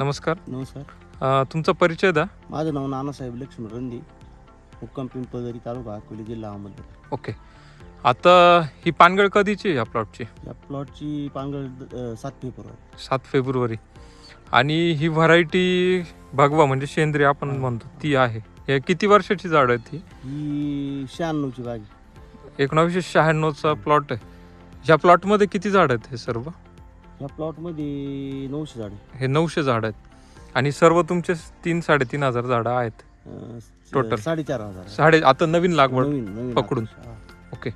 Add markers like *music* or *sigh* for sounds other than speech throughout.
नमस्कार. नमस्कार. अ, तुमचा परिचय द्या. माझं नाव नानासाहेब लक्ष्मण रंदी मुक्काम पिंपळदरी तालुका अकोले जिल्हा अहमदनगर. ओके. आता ही पानगळ कधीची आहे या प्लॉटची या प्लॉटची पांगळ अ, सात फेब्रुवारी. सात फेब्रुवारी. आणि ही व्हरायटी भगवा म्हणजे सेंद्रिय आपण म्हणतो ती आहे. हे किती वर्षाची झाड आहे ती? ही शहाण्णवची बाग आहे. एकोणावीसशे शहाण्णवचा प्लॉट आहे. ह्या प्लॉटमध्ये किती झाड आहेत हे सर्व? प्लॉटमध्ये नऊशे झाडे हे नऊशे झाड आहेत आणि सर्व तुमचे तीन साडेतीन हजार झाडं आहेत अ, Total. साडेचार हजार आहे. साडे आता नवीन लागवड नवीन नवीन पकडून. हा. ओके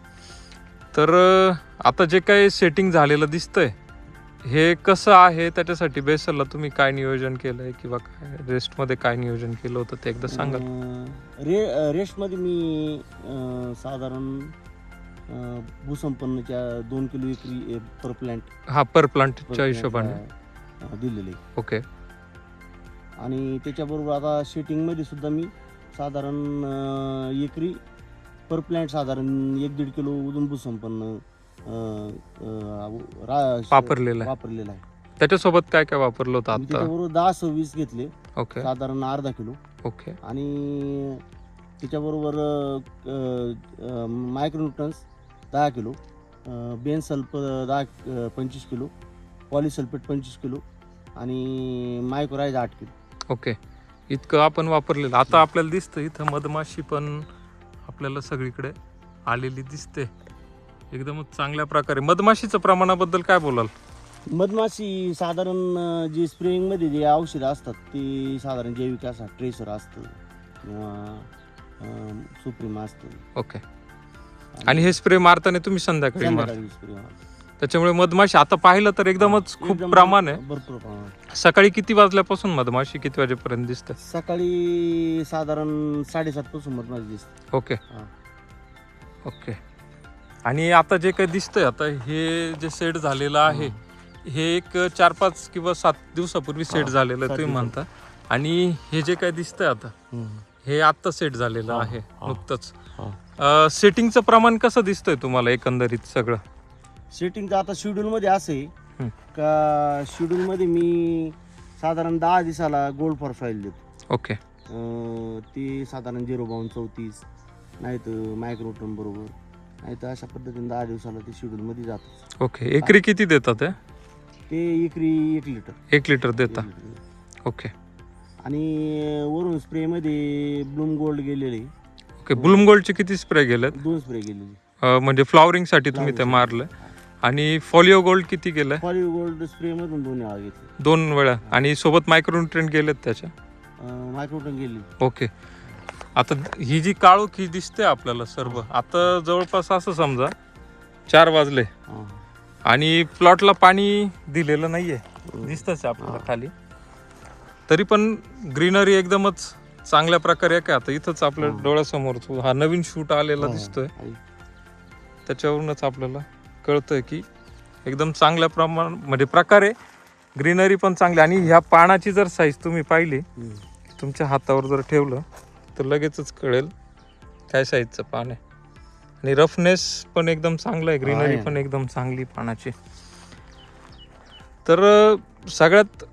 तर अ, आता जे काही सेटिंग झालेलं दिसतंय हे कसं आहे त्याच्यासाठी बेसरला तुम्ही काय नियोजन केलंय किंवा काय रेस्टमध्ये काय नियोजन केलं होतं ते एकदा सांगा अ, रे अ, रेस्टमध्ये मी अ, साधारण भूसंपन्नच्या दोन किलो एकरी पर प्लॅन्ट हा पर प्लांटच्या हिशोबाने. दिलेले. ओके. आणि त्याच्याबरोबर आता शेटिंगमध्ये सुद्धा मी साधारण एकरी पर प्लॅन्ट साधारण एक दीड किलो उदुंबू संपन्न अं, अं, रा- वापरलेलं आहे. वापरलेला आहे. त्याच्यासोबत काय काय वापरलं होतं आता? त्याच्याबरोबर दहा सव्वीस घेतले. ओके. साधारण अर्धा किलो. ओके. आणि त्याच्याबरोबर मायक्रोन्युट्रन्स दहा किलो बेन सल्फ दहा पंचवीस किलो पॉलिसल्फेट पंचवीस किलो आणि मायक्रोराईज आठ किलो. ओके. इतकं आपण वापरलेलं. आता आपल्याला दिसतं इथं मधमाशी पण आपल्याला सगळीकडे आलेली दिसते. एकदमच चांगल्या प्रकारे. मधमाशीचं प्रमाणाबद्दल काय बोलाल? मधमाशी साधारण जे स्प्रेइंगमध्ये जे औषधं असतात ते साधारण जैविक असतात ट्रेसर असतं किंवा सुप्रीम असतं. ओके. आणि हे स्प्रे मारताना तुम्ही संध्याकाळी मार. संध्याकाळी spray मारतो. त्याच्यामुळे मधमाशी आता पाहिलं तर एकदमच खूप एकदम प्रमाण आहे. भरपूर सकाळी किती वाजल्यापासून मधमाशी किती वाजेपर्यंत दिसते सकाळी साधारण साडेसात पासून मधमाशी दिसते ओके. हा. ओके. आणि आता जे काही दिसतंय आता हे जे सेट झालेलं आहे हे. एक चार पाच किंवा सात दिवसापूर्वी सेट झालेलं सात तुम्ही म्हणता. आणि हे जे काही दिसतंय आता हम्म. हे आत्ता सेट झालेलं हा, आहे हा. नुकतंच. हा. सेटिंगचं प्रमाण कसं दिसतंय तुम्हाला एकंदरीत सगळं? सेटिंग आता शेड्यूलमध्ये असं आहे. हम्म. का शेड्यूलमध्ये मी साधारण दहा दिवसाला गोल्ड फॉर सॉईल देतो. ओके अं, ते साधारण झिरो बावन्न चौतीस नाही तर मायक्रोटन बरोबर. नाही तर अशा पद्धतीने दहा दिवसाला ते शेड्यूलमध्ये जातं. ओके एकरी किती देतात हे? ते एकरी एक लिटर एक लिटर एक देता लिटर. ओके आणि वरून स्प्रेमध्ये ब्लूम गोल्ड गेलेले. ओके ब्लूम गोल्डचे किती स्प्रे गेलेत दोन स्प्रे गेलेले. अं, म्हणजे फ्लॉवरिंगसाठी तुम्ही ते मारलं. आणि फॉलिओ गोल्ड किती गेलं? पॉली गोल्ड स्प्रेमधून दोन वेळा घेतले. दोन वेळा. आणि सोबत मायक्रोन्युट्रेंट गेलेत त्याच्या? मायक्रोटन गेली ओके आता ही जी काळोखी दिसते आपल्याला सर्व. आता जवळपास असं समजा चार वाजले. हा. आणि प्लॉटला पाणी दिलेलं नाहीये. दिसतच आपल्याला खाली. तरी पण ग्रीनरी एकदमच चांगल्या प्रकारे आहे का आता इथंच आपल्या. डोळ्यासमोर तो हा नवीन शूट आलेला. दिसतोय. त्याच्यावरूनच आपल्याला कळतंय की एकदम चांगल्या प्रमाण म्हणजे प्रकारे ग्रीनरी पण चांगली आणि ह्या पानाची जर साईज तुम्ही पाहिली. तुमच्या हातावर जर ठेवलं तर लगेचच कळेल काय साईजचं पान आहे आणि रफनेस पण एकदम चांगलं आहे ग्रीनरी. पण एकदम चांगली पानाची तर सगळ्यात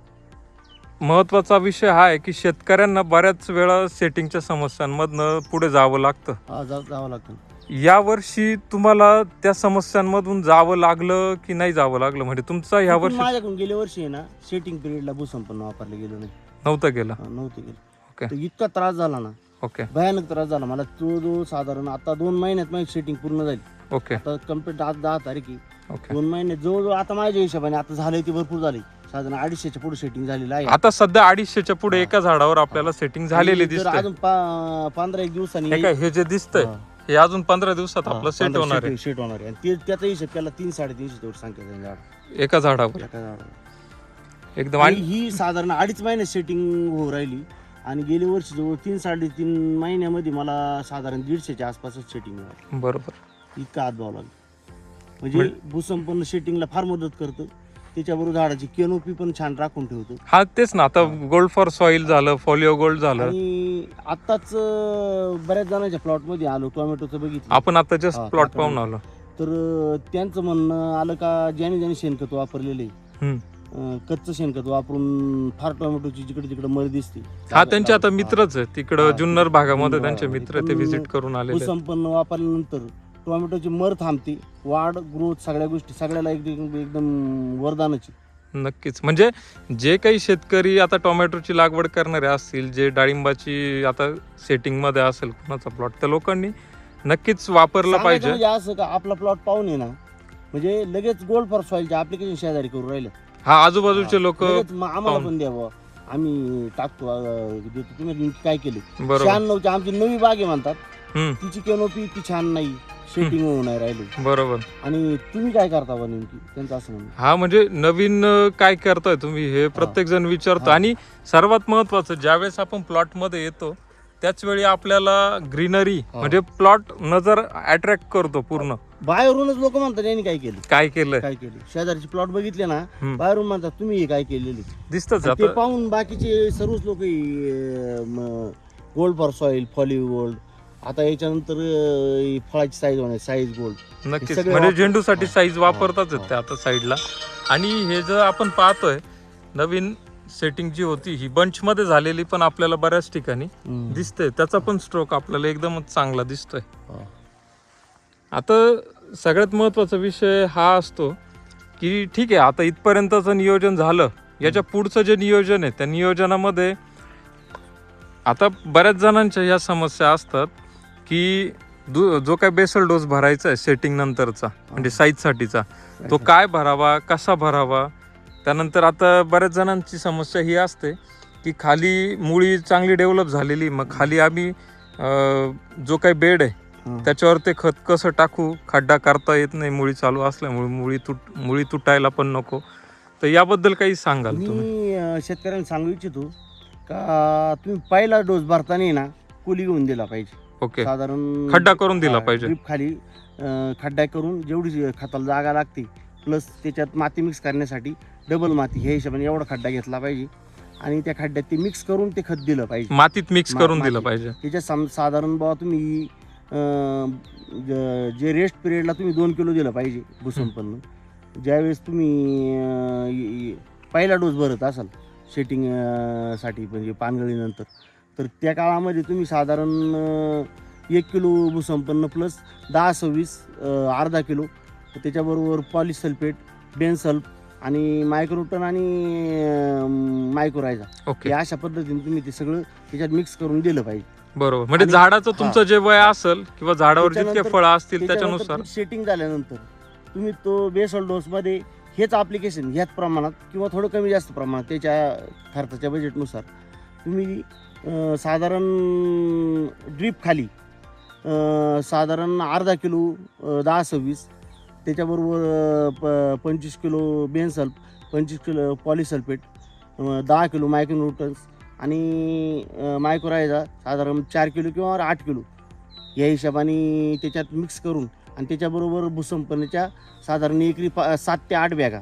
महत्त्वाचा विषय हा आहे की शेतकऱ्यांना बऱ्याच वेळा सेटिंगच्या समस्यांमधनं पुढे जावं लागतं. हा जा जावं लागतं. या वर्षी तुम्हाला त्या समस्यांमधून जावं लागलं की नाही जावं लागलं? म्हणजे तुमचा पण वर्षी माझ्याकडून गेल्या वर्षी आहे ना सेटिंग पिरियडला भूसंपन्न वापरलं गेलं नाही. नव्हतं गेलं? हा, नव्हते गेलं. ओके. तर इतका त्रास झाला ना. ओके. भयानक त्रास झाला. मला तो जो साधारण आता दोन महिन्यात माझी सेटिंग पूर्ण झाली. ओके. आता कंप्लीट आज दहा तारीख आहे. ओके. दोन महिन्यात जवळजवळ आता माझ्या हिशोबाने आता झालंय ते भरपूर झाले साधारण अडीचशेच्या पुढे सेटिंग झालेलं आहे. आता सध्या अडीचशेच्या पुढे एका झाडावर आपल्याला सेटिंग झालेली आणि जर दिसते अजून पा- पंधरा एक दिवसांनी हे काय हे जे दिसतंय हा. अजून पंधरा दिवसात आपलं सेट होणार set होणार आहे. आणि ते त्याचा हिशोब केला तीन साडेतीनशे तेवढं आहे झाड. एका झाडावर. एका झाडावर. एकदम आणि आणि ही साधारण अडीच महिने सेटिंग हो राहिली. आणि गेल्या वर्षी जवळ तीन साडेतीन महिन्यामध्ये मला साधारण दीडशेच्या आसपासच सेटिंग मिळाली बरोबर. इतका हातभाव लागला. म्हणजे भूसंपन्न सेटिंगला फार मदत करतं. त्याच्याबरोबर झाडाची केनोपी पण छान राखून ठेवतो. हा तेच ना. आता गोल्ड फॉर सॉइल झालं फॉलिओ गोल्ड झालं. आणि आताच बऱ्याच जणांच्या प्लॉटमध्ये आलो टोमॅटोचं बघितलं. आपण आता जस्ट हा, प्लॉट पाहून आलो. तर अं, त्यांचं म्हणणं आलं का ज्याने ज्याने शेणखत वापरलेले. हम्म. कच्चं शेणखत वापरून फार टोमॅटोची जिकडे तिकडे मर दिसते. हा त्यांचे आता मित्रच आहे तिकडं जुन्नर भागामध्ये त्यांचे. मित्र ते व्हिजिट करून आलेले आहेत. सुसंपन्न वापरल्यानंतर टोमॅटोची मर थांबते. वाढ ग्रोथ सगळ्या गोष्टी सगळ्याला एकदम एकदम वरदानच. नक्कीच. म्हणजे जे काही शेतकरी आता टोमॅटोची लागवड करणारे असतील जे डाळिंबाची आता सेटिंगमध्ये असेल कुणाचा प्लॉट त्या लोकांनी नक्कीच वापरलं पाहिजे. म्हणजे असं का आपला प्लॉट पाहून आहे ना. म्हणजे लगेच गोल्ड फॉर सॉईलचे ऍप्लिकेशन शेजारी करून राहिले. हा आजूबाजूचे लोक आम्हाला. पण द्या बुवा. आम्ही टाकतो देतो. तुम्ही काय केले? शहाण्णवची आमची नवी बाग आहे म्हणतात. तिची केनोपी इतकी छान नाही. शेटिंग होऊन नाही राहिली बरोबर. आणि तुम्ही काय करता बा नेमकी? त्यांचं असं म्हणणं. हा म्हणजे नवीन अं, काय करताय तुम्ही हे प्रत्येक जण विचारतो. आणि सर्वात महत्वाचं ज्यावेळेस आपण प्लॉटमध्ये येतो त्याच वेळी आपल्याला ग्रीनरी. म्हणजे प्लॉट नजर अट्रॅक्ट करतो पूर्ण. बाहेरूनच लोक म्हणतात यांनी काय केलं? काय केलंय काय केलं? शेजारचे प्लॉट बघितले ना हम्म. बाहेरून म्हणतात तुम्ही हे काय केलेले? दिसतच ते आता पाहून बाकीचे सर्वच लोक gold for soil foli gold आता याच्यानंतर अं, ही फळाची साईज होणार साईज गोल्ड नक्कीच. सगळे म्हणजे वापर- झेंडूसाठी हा, साईज वापरताच हा. आहेत ते आता साईडला आणि हे जर आपण पाहतोय नवीन सेटिंग जी होती ही बंच मध्ये झालेली पण आपल्याला बऱ्याच ठिकाणी दिसते त्याचा पण स्ट्रोक आपल्याला एकदमच चांगला दिसतोय. आता सगळ्यात महत्त्वाचा विषय हा असतो की ठीक आहे आता इथपर्यंतचं नियोजन झालं. याच्या पुढचं जे नियोजन आहे त्या नियोजनामध्ये आता बऱ्याच जणांच्या या समस्या असतात. की दु- जो काय बेसल डोस भरायचा आहे सेटिंग नंतरचा म्हणजे साईजसाठीचा तो काय भरावा कसा भरावा त्यानंतर आता बऱ्याच जणांची समस्या ही असते की खाली मुळी चांगली डेव्हलप झालेली मग खाली आम्ही अं, जो काही बेड आहे हा. त्याच्यावर ते खत कसं टाकू खड्डा करता येत नाही मुळी चालू असल्यामुळे मुळी तुट मुळी तुटायला पण नको. तर याबद्दल काही सांगाल तुम्ही? मी अं, शेतकऱ्यांना सांगू इच्छितो का तुम्ही पहिला डोस भरताना ना कुली घेऊन दिला पाहिजे. ओके. साधारण खड्डा करून दिला हा, पाहिजे. drip खाली अं, खड्डा करून जेवढी खताला जागा लागते प्लस त्याच्यात माती मिक्स करण्यासाठी डबल माती ह्या हिशोबाने एवढा खड्डा घेतला पाहिजे. आणि त्या खड्ड्यात ते मिक्स करून ते खत दिलं पाहिजे. मातीत मिक्स मा- करून दिलं. पाहिजे. त्याच्यात सम साधारण बाबा तुम्ही अं, ज- जे रेस्ट पिरियडला तुम्ही दोन किलो दिलं पाहिजे भूसंपन्न. ज्यावेळेस तुम्ही अं, पहिला डोस भरत असाल शेटिंगसाठी म्हणजे पानगळीनंतर तर त्या काळामध्ये तुम्ही साधारण एक किलो भूसंपन्न प्लस दहा सव्वीस अर्धा किलो. तर त्याच्याबरोबर पॉलिसल्फेट बेनसल्फ आणि मायक्रोटन आणि मायक्रोरायझा ओके अशा पद्धतीने तुम्ही ते सगळं त्याच्यात मिक्स करून दिलं पाहिजे. बरोबर. म्हणजे झाडाचं. तुमचं जे वय असेल किंवा झाडावर जितके फळं असतील त्याच्यानुसार. सेटिंग झाल्यानंतर तुम्ही तो बेसल डोस मध्ये हेच अप्लिकेशन ह्याच प्रमाणात किंवा थोडं कमी जास्त प्रमाणात त्याच्या खर्चाच्या बजेटनुसार तुम्ही साधारण ड्रीपखाली साधारण अर्धा किलो दहा सव्वीस त्याच्याबरोबर प पंचवीस किलो बेनसल्फ पंचवीस किलो पॉलिसल्फेट दहा किलो मायक्रोन्यूटन्स आणि मायक्रोरायझा साधारण चार किलो किंवा आठ किलो. या हिशोबाने त्याच्यात मिक्स करून आणि त्याच्याबरोबर भूसंपन्नच्या साधारण एकरी पा सात ते आठ बॅगा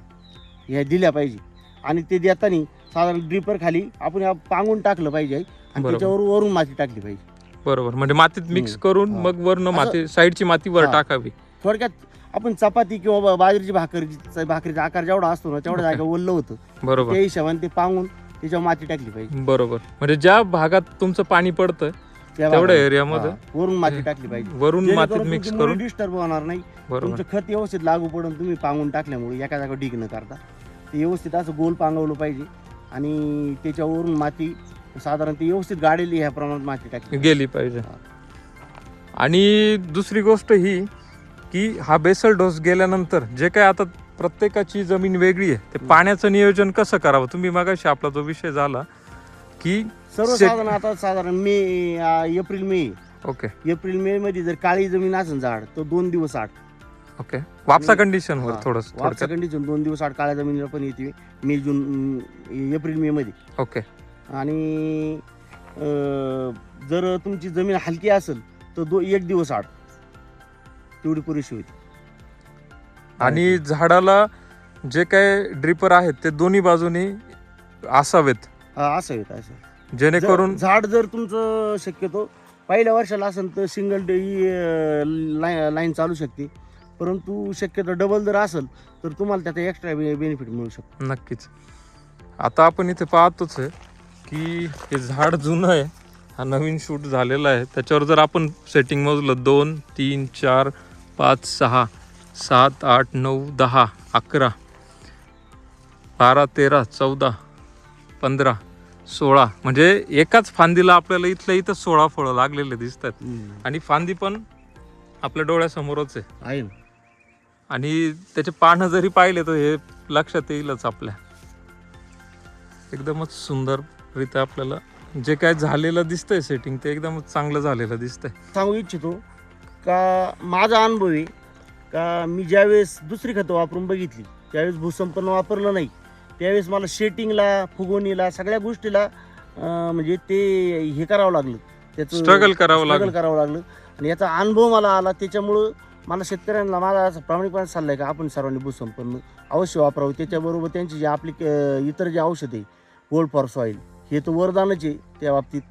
ह्या दिल्या पाहिजे. आणि ते देताना साधारण ड्रिपर खाली आपण या पांगून टाकलं पाहिजे आणि बरोबर. त्याच्यावर वरून माती टाकली पाहिजे. बरोबर. म्हणजे मातीत मिक्स. करून हा. मग वरनं माती साईडची माती वर हा. टाकावी. थोडक्यात आपण चपाती किंवा बा- बाजरीची भाकरीची भाकरीचा आकार जेवढा असतो ना तेवढ्या जागा *laughs* ओललं होतं. बरोबर. त्या हिशोबाने ते पांगून त्याच्यावर माती टाकली पाहिजे. बरोबर. म्हणजे ज्या भागात तुमचं पाणी पडतं त्या तेवढ्या. एरियामध्ये हा, वरून माती टाकली पाहिजे. वरून मातीत मिक्स करून डिस्टर्ब होणार नाही. बरोबर. तुमचं खत व्यवस्थित लागू पडून तुम्ही पांगून टाकल्यामुळे एका जागा ढीक न करता ते व्यवस्थित असं गोल पांगवलं पाहिजे. आणि त्याच्यावरून माती साधारण ती व्यवस्थित गाडेली ह्या प्रमाणात माती टाकली. गेली पाहिजे. आणि दुसरी गोष्ट ही की हा बेसल डोस गेल्यानंतर जे काय आता प्रत्येकाची जमीन वेगळी आहे ते पाण्याचं नियोजन कसं करावं? तुम्ही मगाशी आपला जो विषय झाला की सर्वसाधारण आता साधारण May April May. Okay. April May मध्ये जर काळी जमीन असेल झाड तर दोन दिवस आड. ओके. वापसा आणि- कंडिशनवर हा, थोडं वापसा कंडिशन दोन दिवस आड काळ्या जमिनीला पण येते. मे जून एप्रिल मे मध्ये. ओके. आणि जर तुमची जमीन हलकी असेल तर दो एक दिवस आड. तेवढी पुरेशी होती. आणि झाडाला जे काय ड्रिपर आहेत ते दोन्ही बाजूनी असावेत. हा, असं जेणेकरून झाड जर तुमचं शक्यतो पहिल्या वर्षाला असेल तर सिंगल डे लाईन चालू शकते. परंतु शक्यतो डबल जर असेल तर तुम्हाला त्याचा एक्स्ट्रा बेनिफिट मिळू शकतो. नक्कीच. आता आपण इथे पाहतोच आहे की हे झाड जुनं आहे हा नवीन शूट झालेला आहे. त्याच्यावर जर आपण सेटिंग मोजलं दोन तीन चार पाच सहा सात आठ नऊ दहा अकरा बारा तेरा चौदा पंधरा सोळा म्हणजे एकाच फांदीला आपल्याला इथल्या इथं सोळा फळं लागलेले दिसत आहेत आणि फांदी पण आपल्या डोळ्यासमोरच आहे. आणि त्याचे पानं जरी पाहिले तर हे लक्षात येईलच आपल्या. एकदमच सुंदररित्या आपल्याला जे काय झालेलं दिसतंय सेटिंग ते एकदमच चांगलं झालेलं दिसतंय. सांगू इच्छितो का माझा अनुभव आहे का मी ज्यावेळेस दुसरी खतं वापरून बघितली त्यावेळेस भूसंपन्न वापरलं नाही त्यावेळेस मला शेटिंगला फुगवणीला सगळ्या गोष्टीला म्हणजे ते हे करावं लागलं. त्याचं स्ट्रगल करावं लागलं. करावं लागलं. आणि याचा अनुभव मला आला त्याच्यामुळं मला शेतकऱ्यांना माझा असा प्रामाणिकपणे सल्ला आहे का आपण सर्वांनी भूसंपन्न अवश्य वापरावं. त्याच्याबरोबर त्यांची जे आपली इतर जे औषध आहे गोल्ड फॉर सॉईल हे तर वरदानच आहे त्या बाबतीत.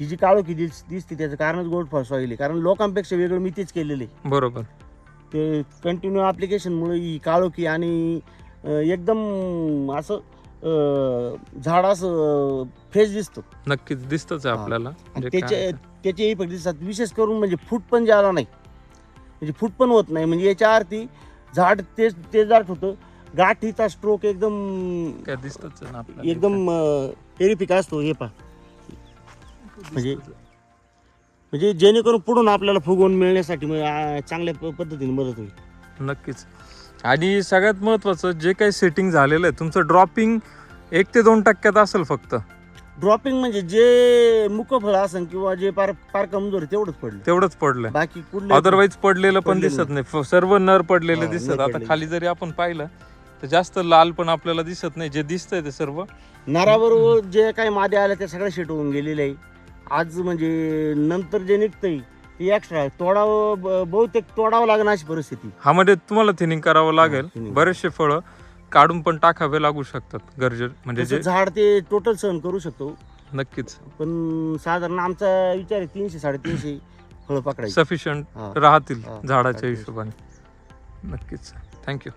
ही जी काळोखी दिस दिसते त्याचं कारणच गोल्ड फॉर सॉईल आहे. कारण लोकांपेक्षा वेगळं मी तेच केलेलं आहे. बरोबर. ते कंटिन्यू ॲप्लिकेशनमुळे ही काळोखी आणि एकदम असं झाड असं फ्रेश दिसतं. नक्कीच दिसतच. आपल्याला. त्याचे. त्याचे इफेक्ट दिसतात. विशेष करून म्हणजे फूट पण ज्याला नाही. म्हणजे फूट पण होत नाही. म्हणजे याच्या आरती झाड तेच ते झाड होतं गाठीचा स्ट्रोक एकदम काय दिसतच आहे ना आपल्याला. एकदम टेरिफिक असतो हे पा म्हणजे म्हणजे जेणेकरून पुढून आपल्याला फुगवून मिळण्यासाठी आ, चांगल्या प- पद्धतीने मदत होईल. नक्कीच. आणि सगळ्यात महत्वाचं जे काही सेटिंग झालेलं आहे तुमचं ड्रॉपिंग एक ते दोन टक्क्यात असेल फक्त. ड्रॉपिंग म्हणजे जे मुकफळ असेल किंवा जे पार पार कमजोर तेवढंच पडलं. तेवढंच पडलंय बाकी कुठले अदरवाईज पडलेलं पण पडलेलं दिसत नाही. फ- सर्व नर पडलेले हा, दिसत आता पडलेले. खाली जरी आपण पाहिलं तर जास्त लाल पण आपल्याला दिसत नाही. जे दिसतंय ते सर्व. नराबरोबर जे काही मादे आल्या त्या सगळ्या शेट होऊन गेलेले आहे. आज म्हणजे नंतर जे निघतंय ते एक्स्ट्रा तोडावं ब- बहुतेक तोडावं लागणार अशी परिस्थिती. हा म्हणजे तुम्हाला थिनिंग करावं लागेल. बरेचसे फळं काढून पण टाकावे लागू शकतात गरजे म्हणजे तसं जे झाड ते टोटल सहन करू शकतो. नक्कीच. पण साधारण आमचा विचार आहे तीनशे साडेतीनशे फळं पकडायची. सफिशियंट हा. राहतील हा, झाडाच्या. हिशोबाने. नक्कीच. थँक्यू